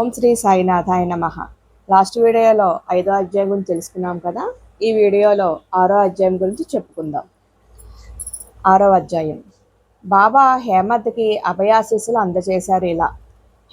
ఓం శ్రీ సాయినాథాయ నమ. లాస్ట్ వీడియోలో ఐదో అధ్యాయం గురించి తెలుసుకున్నాం కదా? ఈ వీడియోలో ఆరో అధ్యాయం గురించి చెప్పుకుందాం. ఆరో అధ్యాయం. బాబా హేమత్కి అభయాశీస్సులు అందజేశారు ఇలా.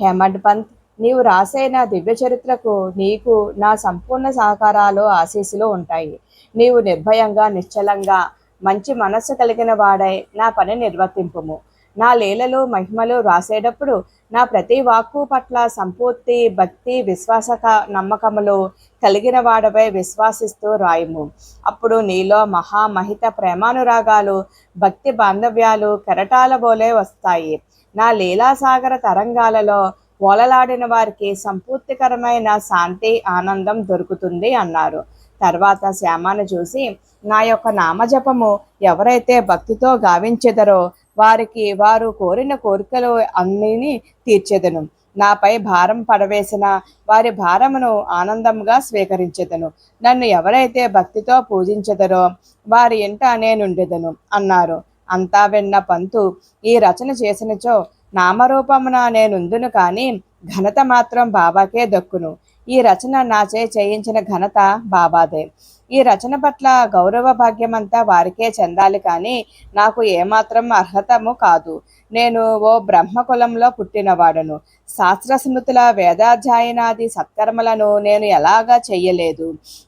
హేమంత్ పంత్ నీవు రాసే నా దివ్య చరిత్రకు నీకు నా సంపూర్ణ సహకారాలు ఆశీస్సులు ఉంటాయి. నీవు నిర్భయంగా నిశ్చలంగా మంచి మనస్సు కలిగిన వాడై నా పని నిర్వర్తింపుము. నా లీలలు మహిమలు రాసేటప్పుడు నా ప్రతి వాక్కు పట్ల సంపూర్తి భక్తి విశ్వాసక నమ్మకములు కలిగిన వాడపై విశ్వాసిస్తూ రాయము. అప్పుడు నీలో మహామహిత ప్రేమానురాగాలు భక్తి బాంధవ్యాలు కెరటాల బోలే వస్తాయి. నా లీలాసాగర తరంగాలలో ఓలలాడిన వారికి సంపూర్తికరమైన శాంతి ఆనందం దొరుకుతుంది అన్నారు. తర్వాత శ్యామాను చూసి నా యొక్క నామజపము ఎవరైతే భక్తితో గావించెదరో వారికి వారు కోరిన కోరికలు అన్నిని తీర్చేదను. నాపై భారం పడవేసిన వారి భారమును ఆనందంగా స్వీకరించెదను. నన్ను ఎవరైతే భక్తితో పూజించెదరో వారి ఇంట నేనుండెదను అన్నారు. అంతా విన్న పంతు ఈ రచన చేసినచో నామరూపమున నేనుందును కానీ ఘనత మాత్రం బాబాకే దక్కును. ఈ రచన నాచే చేయించిన ఘనత బాబాదే. ఈ రచన పట్ల గౌరవ భాగ్యమంతా వారికే చెందాలి కానీ నాకు ఏమాత్రం అర్హతము కాదు. నేను ఓ బ్రహ్మకులంలో పుట్టినవాడను. శాస్త్ర స్మృతుల వేదాధ్యాయనాది సత్కర్మలను నేను ఎలాగా చెయ్యలేదు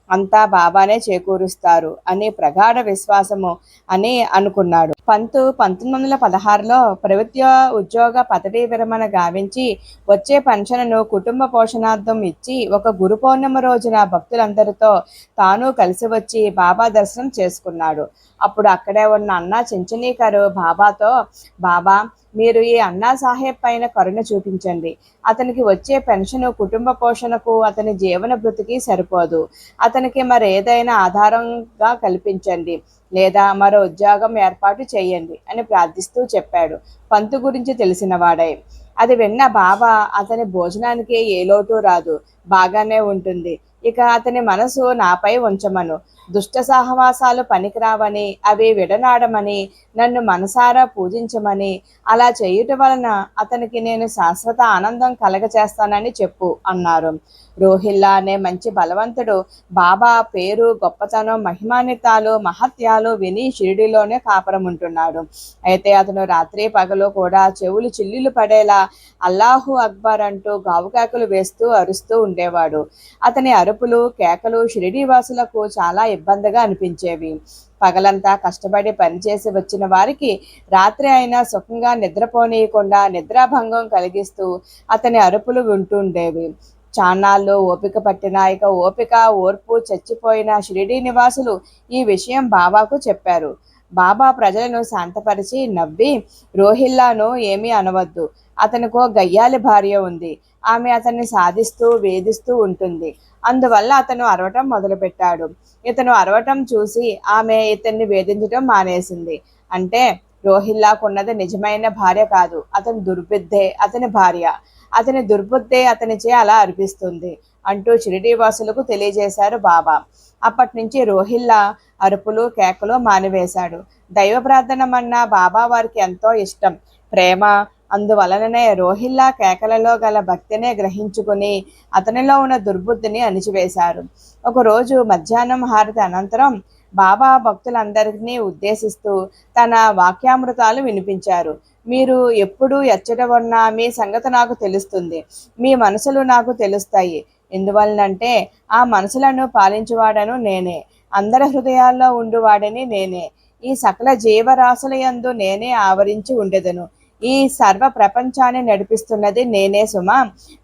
అంతా బాబానే చేకూరుస్తారు అని ప్రగాఢ విశ్వాసము అని అనుకున్నాడు. పంతు పంతొమ్మిది వందల పదహారులో ప్రభుత్వ ఉద్యోగ పదవీ విరమణ గావించి వచ్చే పెన్షన్ను కుటుంబ పోషణార్థం ఇచ్చి ఒక గురు పౌర్ణమి రోజున భక్తులందరితో తాను కలిసి వచ్చి బాబా దర్శనం చేసుకున్నాడు. అప్పుడు అక్కడే ఉన్న అన్నా చెంచనీకరు బాబాతో బాబా మీరు ఈ అన్నా సాహెబ్ పైన కరుణ చూపించండి. అతనికి వచ్చే పెన్షన్ కుటుంబ పోషణకు అతని జీవన భృతికి సరిపోదు. అతనికి మరి ఏదైనా ఆధారంగా కల్పించండి. లేదా మరో ఉద్యోగం ఏర్పాటు చేయండి అని ప్రార్థిస్తూ చెప్పాడు. పంతు గురించి తెలిసిన వాడై. అది విన్న బాబా అతని భోజనానికి ఏ లోటు రాదు. బాగానే ఉంటుంది. ఇక అతని మనసు నాపై ఉంచమను. దుష్ట సహవాసాలు పనికిరావని అవి విడనాడమని నన్ను మనసారా పూజించమని అలా చేయుట వలన అతనికి నేను శాశ్వత ఆనందం కలగచేస్తానని చెప్పు అన్నారు. రోహిల్లా అనే మంచి బలవంతుడు. బాబా పేరు గొప్పతనం మహిమాన్వితాలు మహత్యాలు విని షిరిడిలోనే కాపురం ఉంటున్నాడు అయితే అతను రాత్రి పగలు కూడా చెవులు చిల్లులు పడేలా అల్లాహు అక్బర్ అంటూ గావుకేకలు వేస్తూ అరుస్తూ ఉండేవాడు. అతని అరుపులు కేకలు షిరిడి వాసులకు చాలా ఇబ్బందిగా అనిపించేవి. పగలంతా కష్టపడి పనిచేసి వచ్చిన వారికి రాత్రి అయినా సుఖంగా నిద్రపోనీయకుండా నిద్రాభంగం కలిగిస్తూ అతని అరుపులు వింటుండేవి. చాన్నాళ్ళు ఓపిక పట్టిన ఇక ఓపిక ఓర్పు చచ్చిపోయిన షిరిడీ నివాసులు ఈ విషయం బాబాకు చెప్పారు. బాబా ప్రజలను శాంతపరిచి నవ్వి రోహిల్లాను ఏమీ అనవద్దు. అతనికో గయ్యాలి భార్య ఉంది. ఆమె అతన్ని సాధిస్తూ వేధిస్తూ ఉంటుంది. అందువల్ల అతను అరవటం మొదలుపెట్టాడు. ఇతను అరవటం చూసి ఆమె ఇతన్ని వేధించడం మానేసింది. అంటే రోహిల్లాకున్నది నిజమైన భార్య కాదు. అతని దుర్బుద్ధే అతని భార్య. అతని దుర్బుద్ధే అతనిచే అలా అర్పిస్తుంది. అంటూ షిరిడీవాసులకు తెలియజేశారు బాబా. అప్పటి నుంచి రోహిల్లా అరుపులు కేకలు మానివేశాడు. దైవ ప్రార్థనమన్న బాబా వారికి ఎంతో ఇష్టం. ప్రేమ అందువలననే రోహిల్లా కేకలలో గల భక్తినే గ్రహించుకుని అతనిలో ఉన్న దుర్బుద్ధిని అణిచివేశారు. ఒకరోజు మధ్యాహ్నం హారతి అనంతరం బాబా భక్తులందరినీ ఉద్దేశిస్తూ తన వాక్యామృతాలు వినిపించారు. మీరు ఎప్పుడు ఎచ్చట ఉన్నా మీ సంగతి నాకు తెలుస్తుంది. మీ మనసులు నాకు తెలుస్తాయి. ఎందువలనంటే ఆ మనసులను పాలించువాడను నేనే. అందరి హృదయాల్లో ఉండువాడని నేనే. ఈ సకల జీవరాశుల యందు నేనే ఆవరించి ఉండెదను. ఈ సర్వ ప్రపంచాన్ని నడిపిస్తున్నది నేనే సుమ.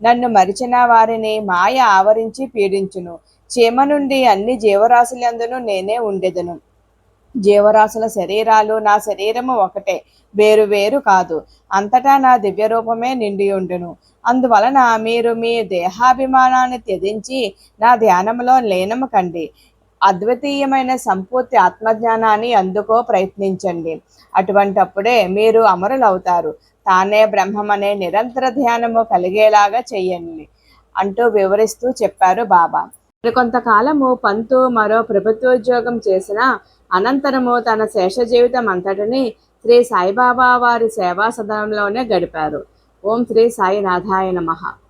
నన్ను మరిచిన వారిని మాయ ఆవరించి పీడించును. చీమ నుండి అన్ని జీవరాశులందును నేనే ఉండెదను. జీవరాశుల శరీరాలు నా శరీరము ఒకటే వేరు వేరు కాదు. అంతటా నా దివ్య రూపమే నిండి ఉండును. అందువలన మీరు మీ దేహాభిమానాన్ని త్యజించి నా ధ్యానంలో లీనము కండి. అద్వితీయమైన సంపూర్తి ఆత్మజ్ఞానాన్ని అందుకో ప్రయత్నించండి. అటువంటప్పుడే మీరు అమరులవుతారు. తానే బ్రహ్మమనే నిరంతర ధ్యానము కలిగేలాగా చెయ్యండి అంటూ వివరిస్తూ చెప్పారు బాబా. కొంతకాలము పంతు మరో ప్రభుత్వోద్యోగం చేసిన అనంతరము తన శేష జీవితం అంతటిని శ్రీ సాయిబాబా వారి సేవా సదనంలోనే గడిపారు. ఓం శ్రీ సాయినాథాయ నమః.